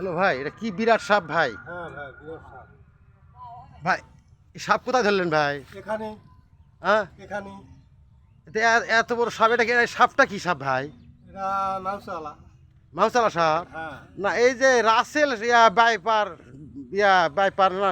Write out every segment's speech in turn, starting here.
Hello ভাই এটা কি বিরাট সাপ ভাই? হ্যাঁ ভাই বিরাট সাপ। ভাই সাপ কোথায় ধরলেন ভাই? এখানে। হ্যাঁ? এখানে। এত বড় সাপ এটা কি সাপটা কি সাপ ভাই? এটা মাউসালা সাপ? হ্যাঁ। না এই যে রাসেল ইয়া বাইপার ইয়া বাইপার না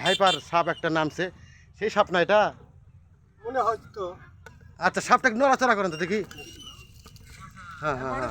ভাইপার সাপ একটা নামছে। সেই সাপ না এটা? মনে হয়তো আচ্ছা সাপটা নড়াচড়া করেন তো দেখি। হ্যাঁ হ্যাঁ হ্যাঁ।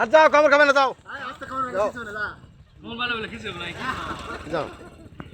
আর যাও কামড় খাবে না যাও। আস্তে খাবার যাও। কিছু না যাও।